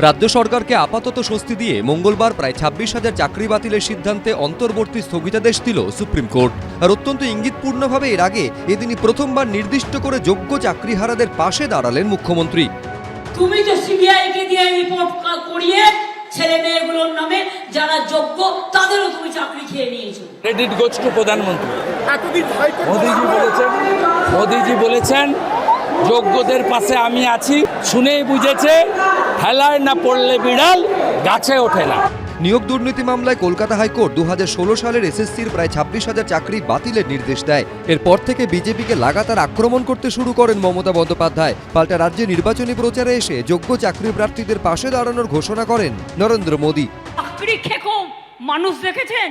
রাজ্য সরকারকে আপাতত স্বস্তি দিয়ে মঙ্গলবার প্রায় ছাব্বিশ হাজার চাকরি বাতিলের সিদ্ধান্তে অন্তর্বর্তী স্থগিতাদেশ দিল সুপ্রিম কোর্ট। আর অত্যন্ত ইঙ্গিতপূর্ণভাবে এর আগে এদিনই প্রথমবার নির্দিষ্ট করে যোগ্য চাকরিহারাদের পাশে দাঁড়ালেন মুখ্যমন্ত্রী। তুমি তো সিবিআই কে দিয়ে রিপোর্ট করিয়ে ছেলে মেয়েগুলোর নামে যারা যোগ্য তাদেরও তুমি চাকরি খেয়ে নিয়েছো। ক্রেডিট গোজ প্রধানমন্ত্রী। এতদিন হয়তো মোদিজি বলেছেন মোদিজি বলেছেন যোগ্যদের পাশে আমি আছি। শুনেই বুঝেছে হেলায় না পড়লে বিড়াল গাছে ওঠে না। নিয়োগ দুর্নীতি মামলায় কলকাতা হাইকোর্ট দু হাজার ষোলো সালের এসএসসির প্রায় ছাব্বিশ হাজার চাকরি বাতিলের নির্দেশ দেয়। এরপর থেকে বিজেপিকে লাগাতার আক্রমণ করতে শুরু করেন মমতা বন্দ্যোপাধ্যায়। পাল্টা রাজ্যে নির্বাচনী প্রচারে এসে যোগ্য চাকরি প্রার্থীদের পাশে দাঁড়ানোর ঘোষণা করেন নরেন্দ্র মোদী। চাকরি খেকো মানুষ দেখেছেন?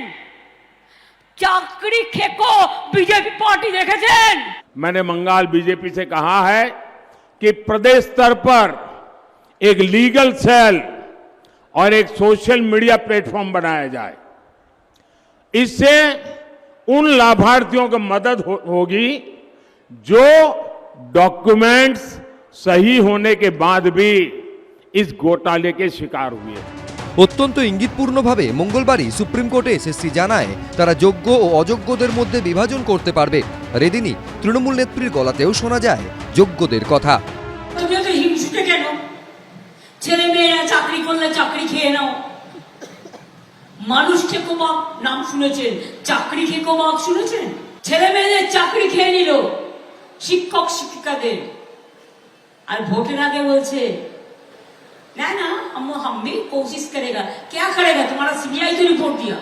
চাকরি খেকো বিজেপি পার্টি দেখেছেন? मैंने बंगाल बीजेपी से कहा है कि प्रदेश स्तर पर एक लीगल सेल और एक सोशल मीडिया प्लेटफॉर्म बनाया जाए। इससे उन लाभार्थियों को मदद हो, होगी जो डॉक्यूमेंट्स सही होने के बाद भी इस घोटाले के शिकार हुए हैं। অত্যন্ত ইঙ্গিতপূর্ণভাবে মঙ্গলবারই সুপ্রিম কোর্টে এসএসসি জানায়, তারা যোগ্য ও অযোগ্যদের মধ্যে বিভাজন করতে পারবে। আর এদিনই তৃণমূল নেত্রীর গলাতেও শোনা যায় যোগ্যদের কথা। ছেলে মেয়েরা চাকরি করলে চাকরি খেয়ে নাও। নাম শুনেছেন। চাকরি খেকোবাক শুনেছেন? ছেলে মেয়েদের চাকরি খেয়ে নিল। শিক্ষক, শিক্ষিকাদের। আর ভোটের আগে বলছে না না हम हम भी कोशिश करेगा क्या करेगा तुम्हारा सीबीआई तो रिपोर्ट दिया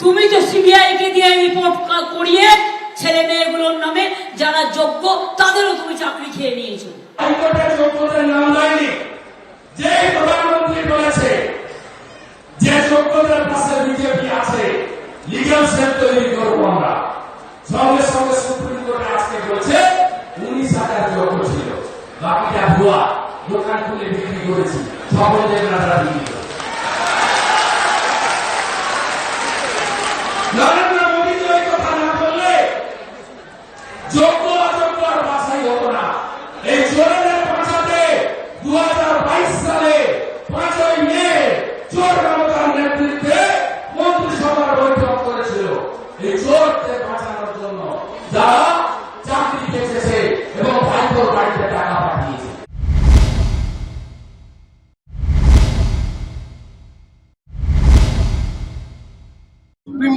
তুমি তো সিবিআই কে দিয়ে রিপোর্ট করিয়ে ছেলে মেয়েগুলোর নামে যারা যোগ্য তাদেরও তুমি চাকরি খেয়ে নিয়েছো হাইকোর্টের যোগ্যতার নাম দেয়নি যে দোকান খুলে বিক্রি করেছি। সকল দেবনাথরা বিক্রি নরেন্দ্র এই কথা না দু হাজার বাইশ সালে চোর মমতার নেতৃত্বে মন্ত্রিসভার করেছিল। এই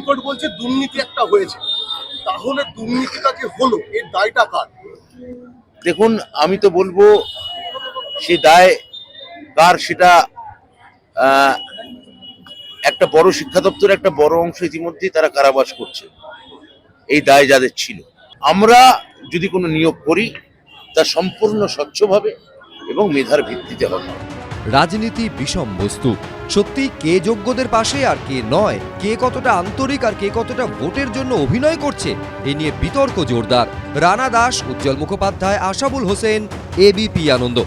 কোর্ট বলছে দুর্নীতি একটা হয়েছে। তাহলে দুর্নীতিটা যে হলো, এর দায়টা কার? দেখুন, আমি তো বলব, সে দায় কার সেটা একটা বড় শিক্ষা দপ্তরের একটা বড় অংশ ইতিমধ্যেই তারা কারাবাস করছে। এই দায় যাদের ছিল। আমরা যদি কোনো নিয়োগ করি, তা সম্পূর্ণ স্বচ্ছভাবে এবং মেধার ভিত্তিতে হবে। রাজনীতি বিষম বস্তু। সত্যি কে যোগ্যদের পাশে আর কে নয়? কে কতটা আন্তরিক আর কে কতটা ভোটের জন্য অভিনয় করছে? এ নিয়ে বিতর্ক জোরদার। রানা দাস, উজ্জ্বল মুখোপাধ্যায়, আশাবুল হোসেন এবিপি আনন্দ।